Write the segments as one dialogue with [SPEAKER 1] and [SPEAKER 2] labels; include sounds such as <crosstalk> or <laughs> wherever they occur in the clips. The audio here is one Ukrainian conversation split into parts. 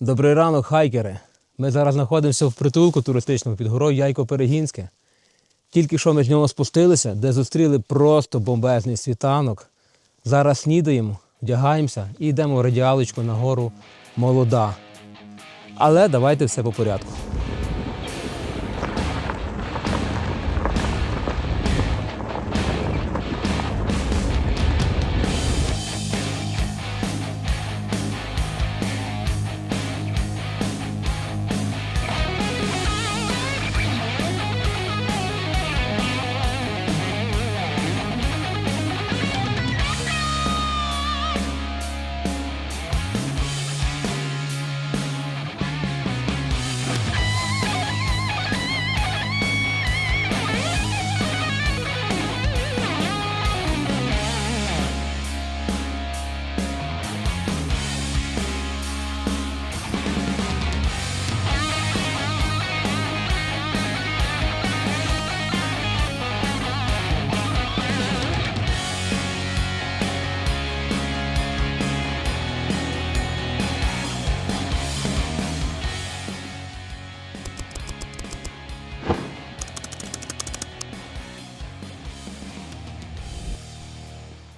[SPEAKER 1] Добрий ранок, хайкери. Ми зараз знаходимося в притулку туристичному під горою Яйко-Перегінське. Тільки що ми з нього спустилися, де зустріли просто бомбезний світанок. Зараз снідаємо, вдягаємося і йдемо в радіалочку на гору молода. Але давайте все по порядку.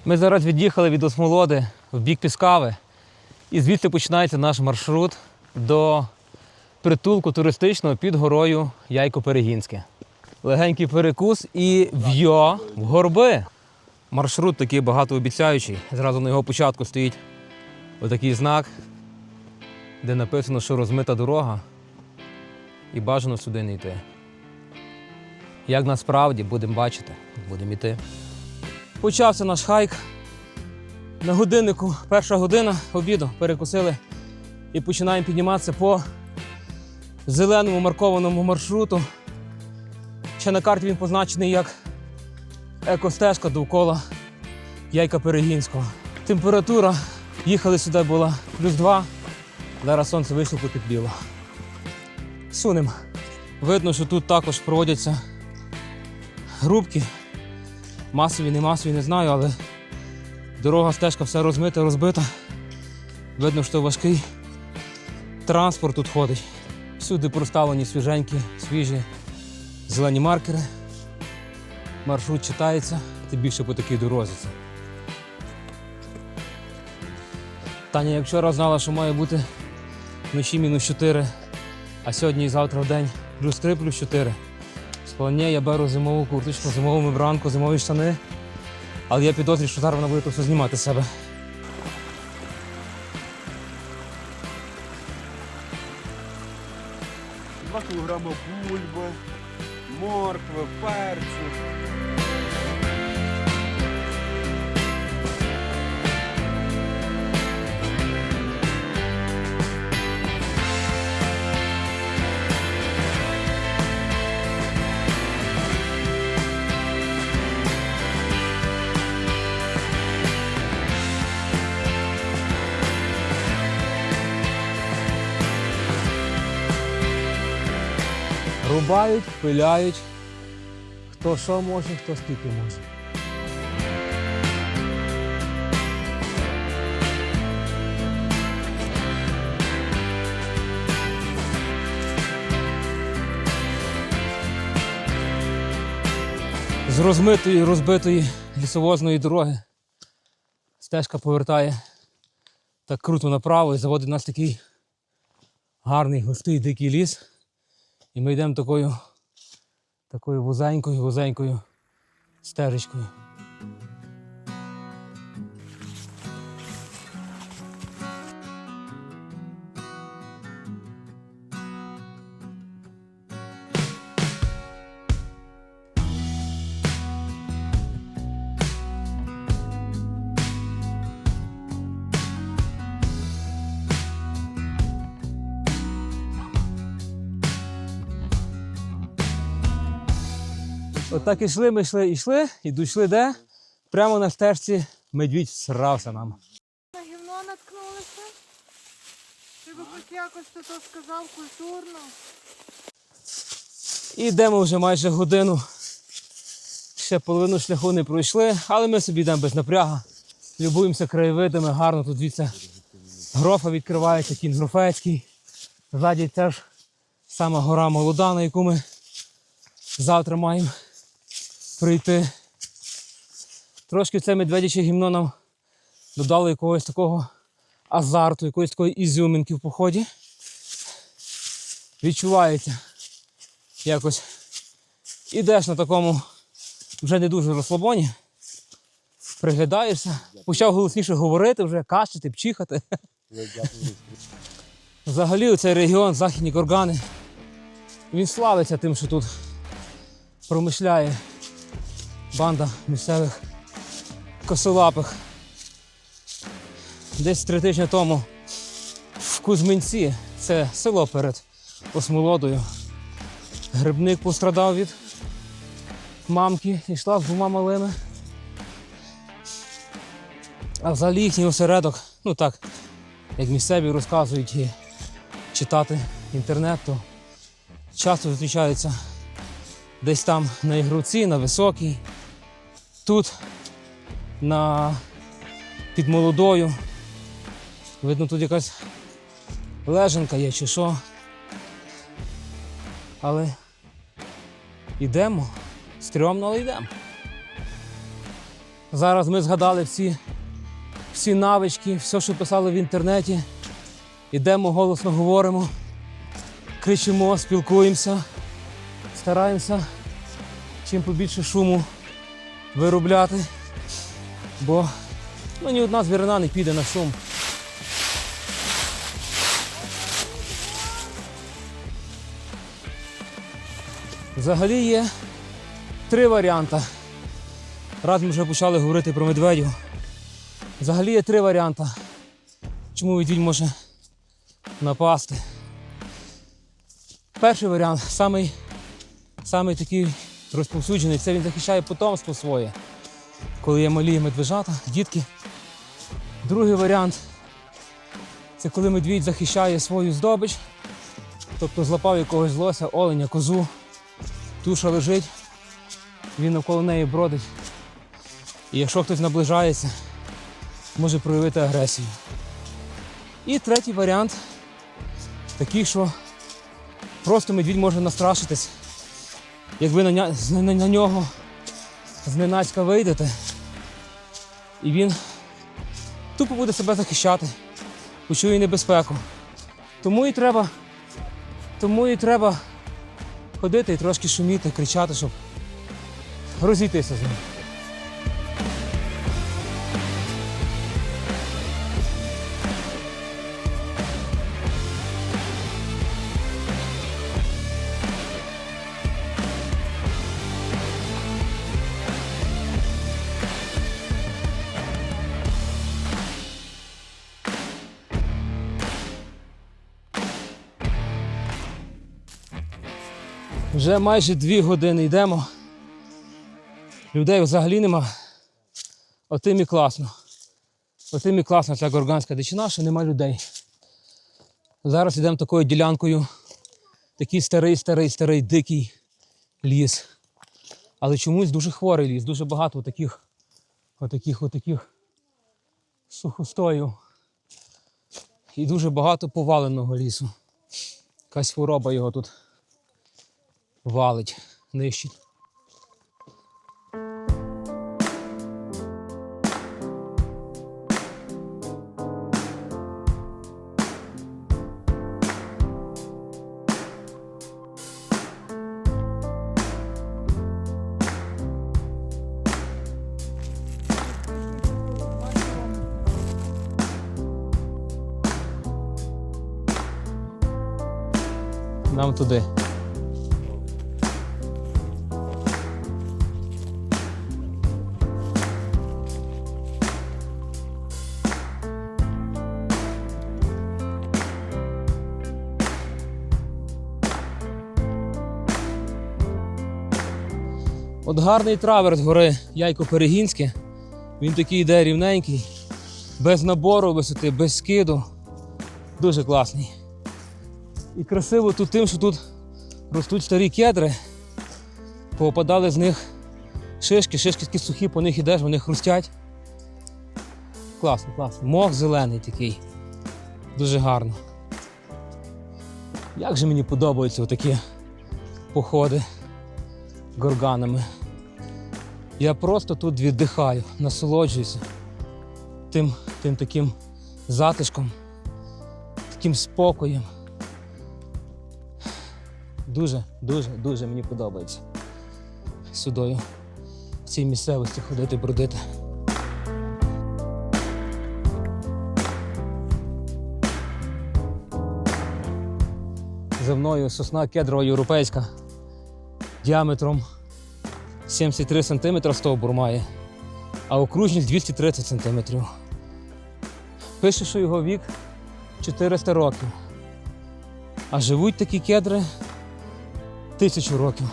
[SPEAKER 1] Ми зараз від'їхали від Осмолоди в бік Піскави. І звідси починається наш маршрут до притулку туристичного під горою Яйко-Перегінське. Легенький перекус і в'йо в горби. Маршрут такий багатообіцяючий. Зразу на його початку стоїть отакий знак, де написано, що розмита дорога і бажано сюди не йти. Як насправді будемо бачити, будемо йти. Почався наш хайк. На годиннику перша година обіду перекусили і починаємо підніматися по зеленому маркованому маршруту. Ще на карті він позначений як екостежка довкола Яйка Перегінського. Температура їхали сюди була плюс 2. Зараз сонце вийшло потепліло. Сунемо. Видно, що тут також проводяться групки. Масові, не масові, не знаю, але дорога, стежка все розмита, розбита. Видно, що важкий транспорт тут ходить. Всюди проставлені свіженькі, свіжі зелені маркери. Маршрут читається, тим більше по такій дорозі. Таня, як вчора знала, що має бути вночі мінус 4, а сьогодні і завтра в день плюс 3, плюс 4. Сполоні я беру зимову курточку, зимову мембранку, зимові штани. Але я підозрюю, що зараз вона буде просто знімати з себе.
[SPEAKER 2] Два кілограми бульби, моркви, перцю.
[SPEAKER 1] Рубають, пиляють. Хто що може, хто скільки може. З розмитої, розбитої лісовозної дороги стежка повертає так круто направо і заводить нас такий гарний густий дикий ліс. І ми йдемо такою, такою вузенькою, вузенькою стежечкою. Отак ішли, ми йшли, йшли, і дійшли де? Прямо на стежці медвідь всрався нам.
[SPEAKER 3] На гівно наткнулися. Ти би хоч якось ти то сказав культурно.
[SPEAKER 1] І йдемо вже майже годину. Ще половину шляху не пройшли, але ми собі йдемо без напряга. Любуємося краєвидами, гарно тут звідси грофа відкривається, кінь Грофецький. Ззаді теж сама гора молода, на яку ми завтра маємо прийти. Трошки це медведяче гімно нам додало якогось такого азарту, якоїсь такої ізюминки в поході. Відчувається якось. Ідеш на такому вже не дуже розслабоні, приглядаєшся, почав голосніше говорити, вже кашляти, пчихати. Взагалі цей регіон, західні Горгани, він славиться тим, що тут промишляє банда місцевих косолапих. Десь три тижні тому в Кузьминці, це село перед Осмолодою. Грибник пострадав від мамки, йшла з двома малими. А взагалі їхній осередок, ну так, як місцеві розказують і читати інтернет, то часто зустрічаються десь там на ігруці, на високій, тут на під молодою. Видно, тут якась лежанка є чи що. Але йдемо. Стрьомно, але йдемо. Зараз ми згадали всі, всі навички, все, що писали в інтернеті. Йдемо, голосно говоримо, кричимо, спілкуємося, стараємося чим побільше шуму виробляти, бо ну, ні одна звірина не піде на шум. Взагалі є три варіанти. Раз ми вже почали говорити про медведів. Взагалі є три варіанти, чому ведмідь може напасти. Перший варіант, самий, самий такий розповсюджений, це він захищає потомство своє, коли є малі медвежата, дітки. Другий варіант це коли медвідь захищає свою здобич, тобто злапав якогось лося, оленя, козу, туша лежить, він навколо неї бродить. І якщо хтось наближається, може проявити агресію. І третій варіант такий, що просто медвідь може настрашитись. Як ви на, ня- на, на нього зненацька вийдете, і він тупо буде себе захищати, почує небезпеку. Тому і треба, тому і треба ходити і трошки шуміти, кричати, щоб розійтися з ним. Вже майже дві години йдемо. Людей взагалі нема. Отим і класно. Отим і класно ця горганська дичина, що нема людей. Зараз йдемо такою ділянкою. Такий старий, старий, старий дикий ліс. Але чомусь дуже хворий ліс, дуже багато таких, отаких, отаких сухостою. І дуже багато поваленого лісу. Якась хвороба його тут валить, нищить. Нам туди. От гарний траверс гори Яйко Перегінське. Він такий йде рівненький, без набору висоти, без скиду. Дуже класний. І красиво тут тим, що тут ростуть старі кедри, попадали з них шишки, шишки такі сухі, по них ідеш, вони хрустять. Класно, класно. Мох зелений такий. Дуже гарно. Як же мені подобаються такі походи горганами. Я просто тут віддихаю, насолоджуюся тим, тим таким затишком, таким спокоєм. Дуже, дуже, дуже мені подобається сюдою в цій місцевості ходити, бродити. За мною сосна кедрова європейська діаметром 73 см стовбур має, а окружність 230 см. Пише, що його вік 400 років. А живуть такі кедри тисячу років.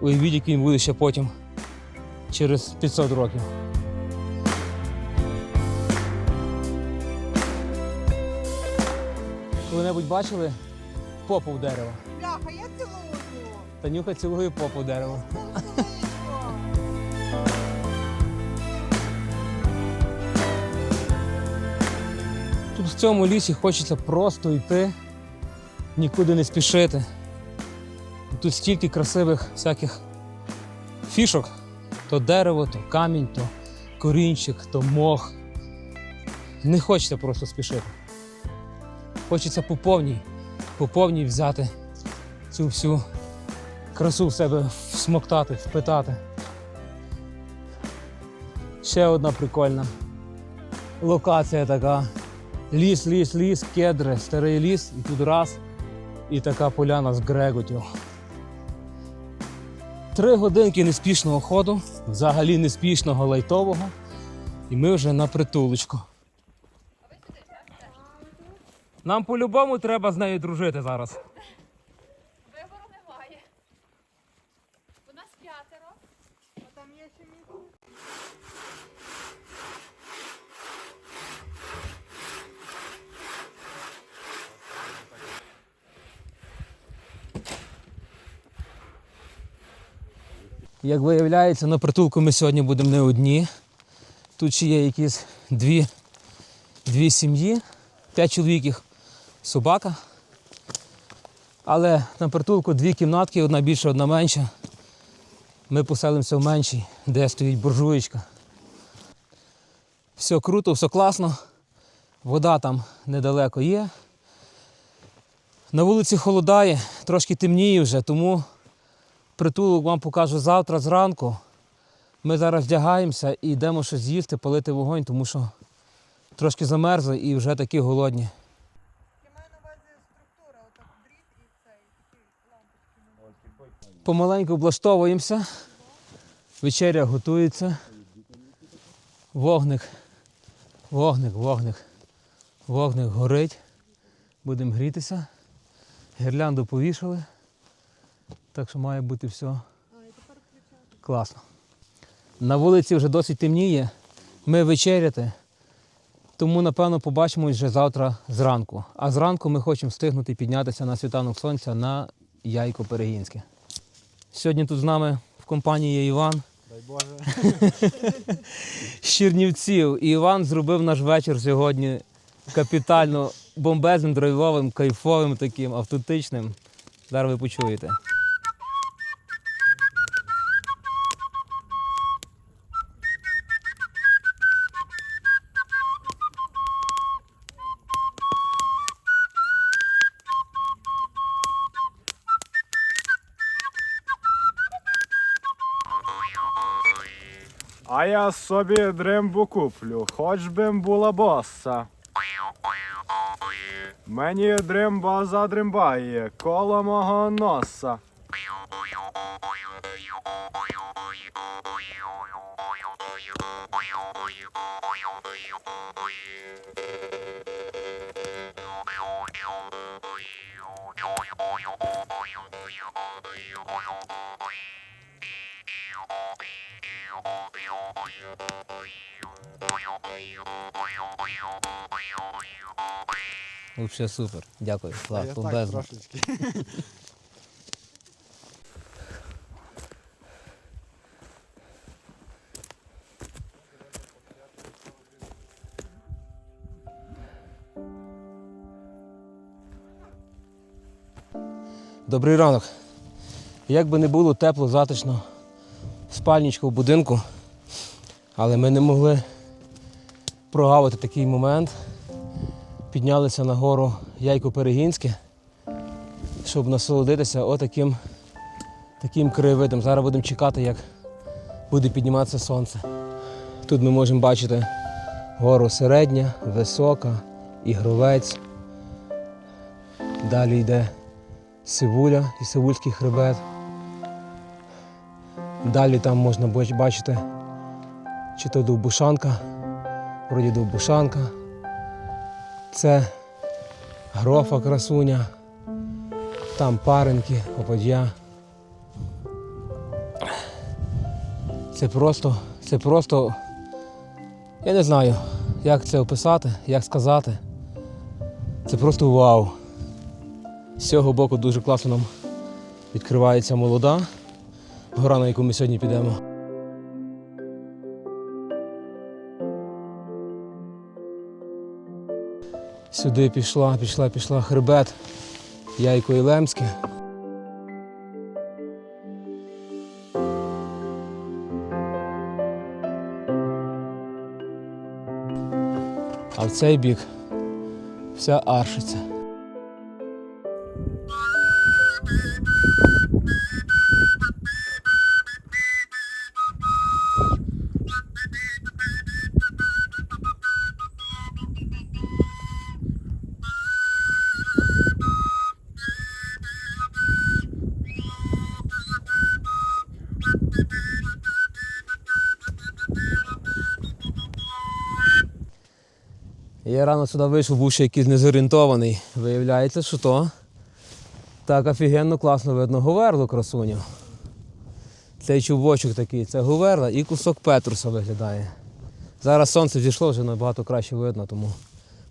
[SPEAKER 1] Уявіть, який він буде ще потім, через 500 років. Коли-небудь бачили попу в дерево?
[SPEAKER 3] Бляха, я цілую.
[SPEAKER 1] Танюха цілує попу в дерево. Тут в цьому лісі хочеться просто йти, нікуди не спішити. Тут стільки красивих всяких фішок. То дерево, то камінь, то корінчик, то мох. Не хочеться просто спішити. Хочеться по повній, по повній взяти цю всю красу в себе всмоктати, впитати. Ще одна прикольна локація така. Ліс, ліс, ліс, кедри, старий ліс, і тут раз, і така поляна з греготів. Три годинки неспішного ходу, взагалі неспішного лайтового, і ми вже на притулочку. Нам по-любому треба з нею дружити зараз.
[SPEAKER 4] Вибору немає. У нас п'ятеро.
[SPEAKER 3] А там є ще місце?
[SPEAKER 1] Як виявляється, на притулку ми сьогодні будемо не одні. Тут ще є якісь дві, дві сім'ї, п'ять чоловік їх собака. Але на притулку дві кімнатки, одна більша, одна менша. Ми поселимося в меншій, де стоїть буржуєчка. Все круто, все класно. Вода там недалеко є. На вулиці холодає, трошки темніє вже, тому притулок вам покажу завтра зранку. Ми зараз вдягаємося і йдемо щось з'їсти, палити вогонь, тому що трошки замерзли і вже такі голодні. Помаленьку облаштовуємося. Вечеря готується. Вогник. Вогник, вогник. Вогник горить. Будемо грітися. Гірлянду повішали. Так що має бути все класно. На вулиці вже досить темніє. Ми вечеряти. Тому, напевно, побачимось вже завтра зранку. А зранку ми хочемо встигнути піднятися на світанок сонця на Яйко Перегінське. Сьогодні тут з нами в компанії є Іван
[SPEAKER 2] Дай Боже.
[SPEAKER 1] з <laughs> Чернівців. І Іван зробив наш вечір сьогодні капітально бомбезним, драйвовим, кайфовим таким, автентичним. Зараз ви почуєте.
[SPEAKER 2] А я собі дримбу куплю, хоч би була боса. Мені дримба задримбає коло мого носа.
[SPEAKER 1] Взагалі супер. Дякую. Клас,
[SPEAKER 2] Я так
[SPEAKER 1] бомбезно.
[SPEAKER 2] трошечки.
[SPEAKER 1] Добрий ранок. Як би не було тепло, затишно, спальничка в будинку, але ми не могли прогавити такий момент. Піднялися на гору Яйко Перегінське, щоб насолодитися отаким таким краєвидом. Зараз будемо чекати, як буде підніматися сонце. Тут ми можемо бачити гору середня, висока, ігровець. Далі йде Сивуля і Сивульський хребет. Далі там можна бачити, чи то Довбушанка, вроді Довбушанка. Це грофа красуня, там паренки, попадя. Це просто, це просто, я не знаю, як це описати, як сказати. Це просто вау. З цього боку дуже класно нам відкривається молода гора, на яку ми сьогодні підемо. Сюди пішла, пішла, пішла хребет Яйко і Лемське. А в цей бік вся аршиця. Я рано сюди вийшов, був ще якийсь незорієнтований. Виявляється, що то так офігенно класно видно говерло красуню. Цей чубочок такий, це говерла і кусок петруса виглядає. Зараз сонце зійшло, вже набагато краще видно, тому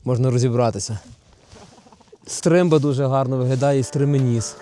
[SPEAKER 1] можна розібратися. Стримба дуже гарно виглядає і стременіс.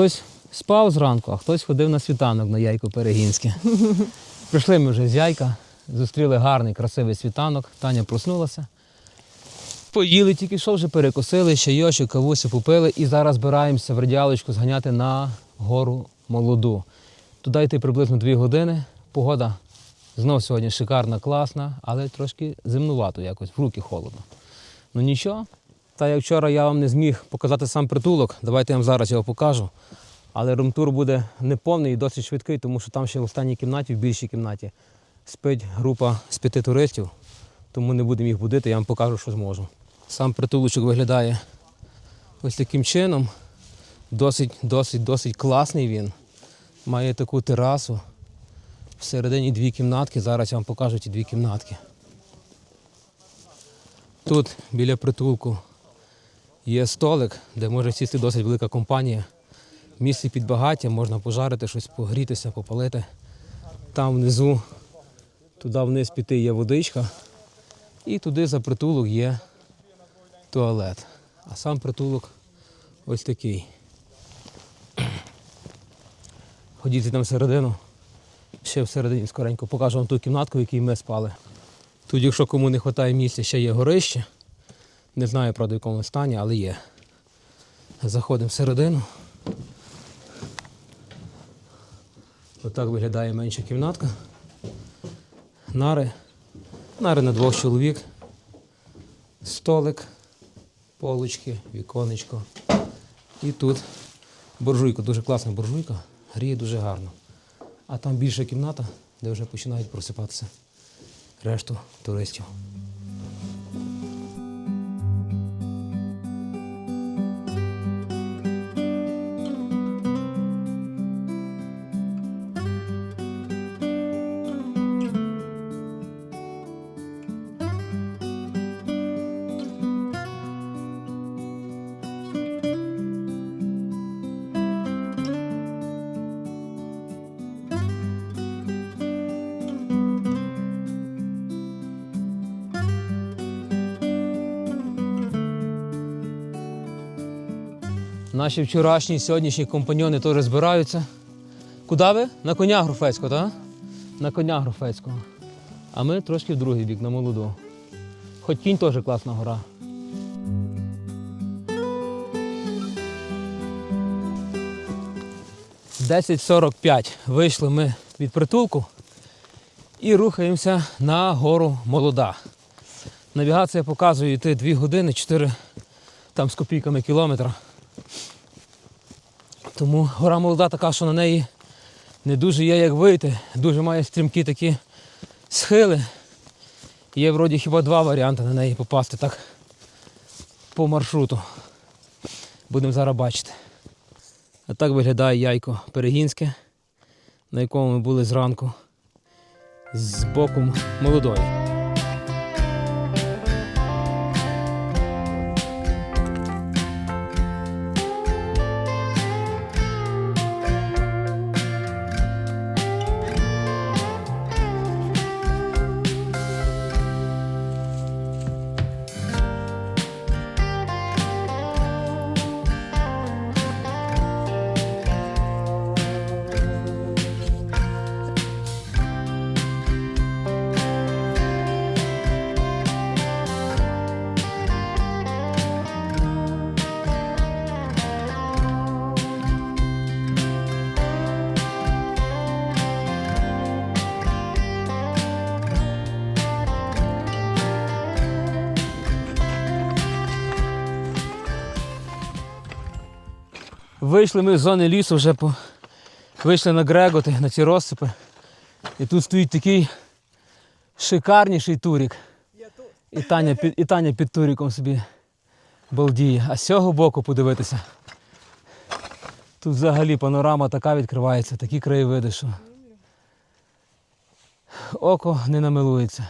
[SPEAKER 1] Хтось спав зранку, а хтось ходив на світанок на яйко Перегінське. <laughs> Прийшли ми вже з яйка, зустріли гарний, красивий світанок. Таня проснулася. Поїли тільки що вже перекусили, ще йоші, кавусю попили і зараз збираємося в радіалочку зганяти на гору молоду. Туди йти приблизно 2 години. Погода знов сьогодні шикарна, класна, але трошки зимнувато якось, в руки холодно. Ну нічого. Та як вчора я вам не зміг показати сам притулок, давайте я вам зараз його покажу. Але румтур буде неповний і досить швидкий, тому що там ще в останній кімнаті, в більшій кімнаті, спить група з п'яти туристів, тому не будемо їх будити, я вам покажу, що зможу. Сам притулочок виглядає ось таким чином. Досить, досить, досить класний він. Має таку терасу. Всередині дві кімнатки. Зараз я вам покажу ті дві кімнатки. Тут біля притулку є столик, де може сісти досить велика компанія. В місці під багаття можна пожарити щось, погрітися, попалити. Там внизу, туди вниз піти є водичка. І туди за притулок є туалет. А сам притулок ось такий. Ходіть там всередину. Ще всередині скоренько покажу вам ту кімнатку, в якій ми спали. Тут, якщо кому не вистачає місця, ще є горище. Не знаю, правда, в якому стані, але є. Заходимо всередину. Отак виглядає менша кімнатка. Нари. Нари на двох чоловік. Столик, полочки, віконечко. І тут буржуйка, дуже класна буржуйка, гріє дуже гарно. А там більша кімната, де вже починають просипатися решту туристів. Наші вчорашні сьогоднішні компаньони теж збираються. Куди ви? На коня Груфецького, так? На коня Груфецького. А ми трошки в другий бік, на молоду. Хоч кінь теж класна гора. Десять сорок. Вийшли ми від притулку і рухаємося на гору Молода. Навігація показує йти 2 години, 4 там з копійками кілометра. Тому гора молода така, що на неї не дуже є як вийти. Дуже має стрімкі такі схили. Є вроді хіба два варіанти на неї попасти так по маршруту. Будемо зараз бачити. А так виглядає яйко Перегінське, на якому ми були зранку з боку молодої. Вийшли ми з зони лісу, вже по... вийшли на Греготи, на ці розсипи. І тут стоїть такий шикарніший турік. І Таня під, і Таня під туріком собі балдіє. А з цього боку подивитися. Тут взагалі панорама така відкривається, такі краєвиди, що око не намилується.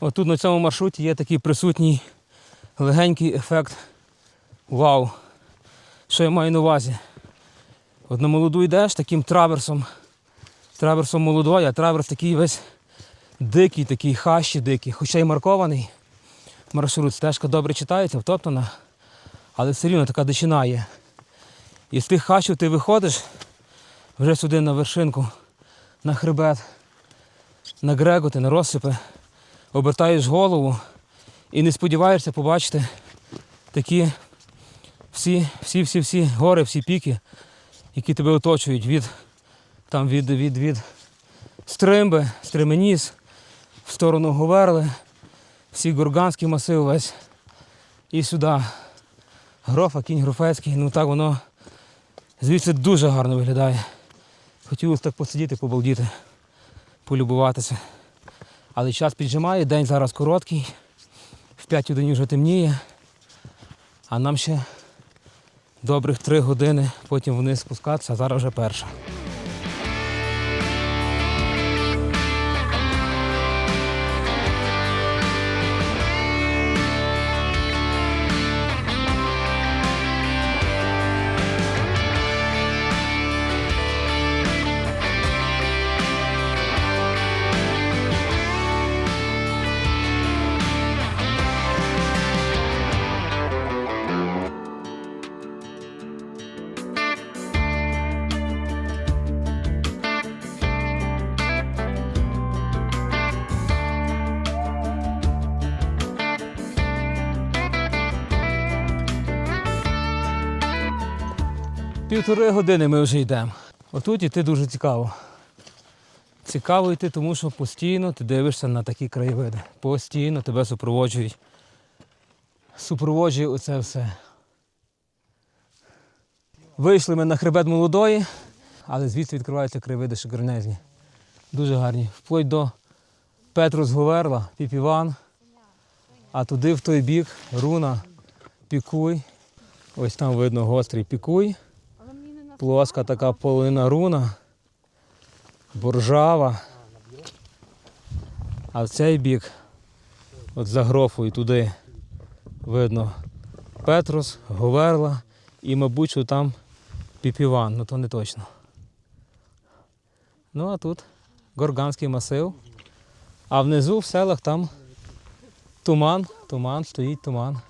[SPEAKER 1] Отут на цьому маршруті є такий присутній легенький ефект вау. Що я маю на увазі? От на молоду йдеш таким траверсом, траверсом молодої, а траверс такий весь дикий, такий хащі дикий, хоча й маркований. Маршрут стежка добре читається, втоптана, але все рівно така дичина є. І з тих хащів ти виходиш вже сюди на вершинку, на хребет, на греготи, на розсипи, обертаєш голову і не сподіваєшся побачити такі всі, всі, всі, всі гори, всі піки, які тебе оточують від, там, від, від, від Стримби, Стременіс, в сторону Говерли, всі Гурганський масив весь і сюди. Грофа, кінь Груфецький, ну так воно звідси дуже гарно виглядає. Хотілося так посидіти, побалдіти, полюбуватися. Але час піджимає, день зараз короткий. В 5 годині вже темніє, а нам ще добрих три години потім вниз спускатися, а зараз вже перша. Півтори години ми вже йдемо. Отут іти дуже цікаво. Цікаво йти, тому що постійно ти дивишся на такі краєвиди. Постійно тебе супроводжують. Супроводжує оце все. Вийшли ми на хребет молодої, але звідси відкриваються краєвиди шикарнезні. Дуже гарні. Вплоть до Петрус Говерла, Піпіван. А туди в той бік руна, пікуй. Ось там видно гострий пікуй. Плоска така полина руна, боржава. А в цей бік, от за грофою туди видно Петрус, Говерла і, мабуть, що там Піпіван, ну то не точно. Ну а тут Горганський масив. А внизу в селах там туман, туман, стоїть туман.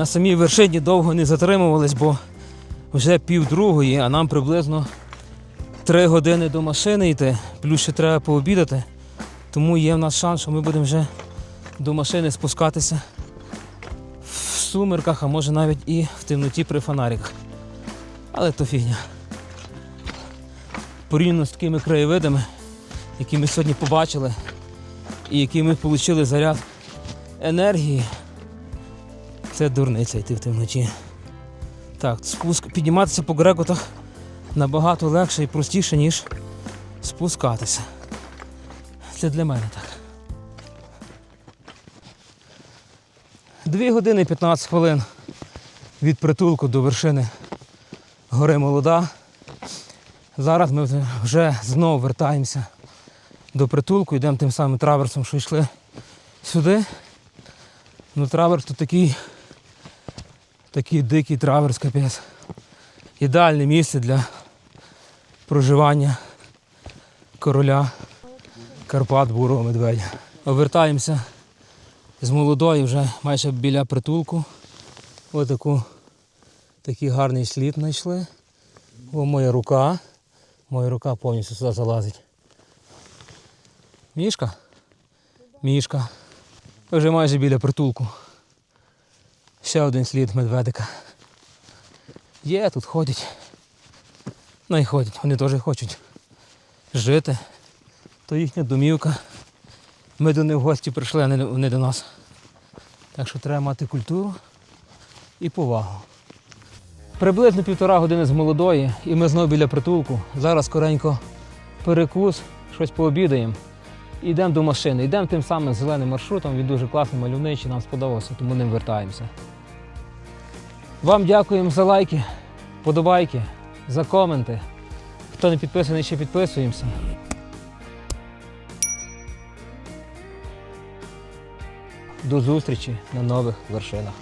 [SPEAKER 1] На самій вершині довго не затримувались, бо вже пів другої, а нам приблизно три години до машини йти, плюс ще треба пообідати. Тому є в нас шанс, що ми будемо вже до машини спускатися в сумерках, а може навіть і в темноті при фонариках. Але то фігня. Порівняно з такими краєвидами, які ми сьогодні побачили, і які ми отримали заряд енергії. Це дурниця йти в темноті. Так, спуск... підніматися по грекотах набагато легше і простіше, ніж спускатися. Це для мене так. Дві години 15 хвилин від притулку до вершини гори Молода. Зараз ми вже- знову вертаємося до притулку, йдемо тим самим траверсом, що йшли сюди. Ну, траверс тут такий Такий дикий траверс, капець. Ідеальне місце для проживання короля Карпат бурого медведя. Повертаємося з молодої вже майже біля притулку. Ось такий гарний слід знайшли. О, моя рука. Моя рука повністю сюди залазить. Мішка? Мішка. Вже майже біля притулку. Ще один слід медведика. Є, тут ходять. Ну і ходять, вони теж хочуть жити. То їхня домівка. Ми до них в гості прийшли, а не до нас. Так що треба мати культуру і повагу. Приблизно півтора години з молодої, і ми знову біля притулку. Зараз скоренько перекус, щось пообідаємо. І йдемо до машини. Йдемо тим самим зеленим маршрутом. Він дуже класний, мальовничий, нам сподобався, тому ним вертаємося. Вам дякуємо за лайки, подобайки, за коменти. Хто не підписаний, ще підписуємося. До зустрічі на нових вершинах.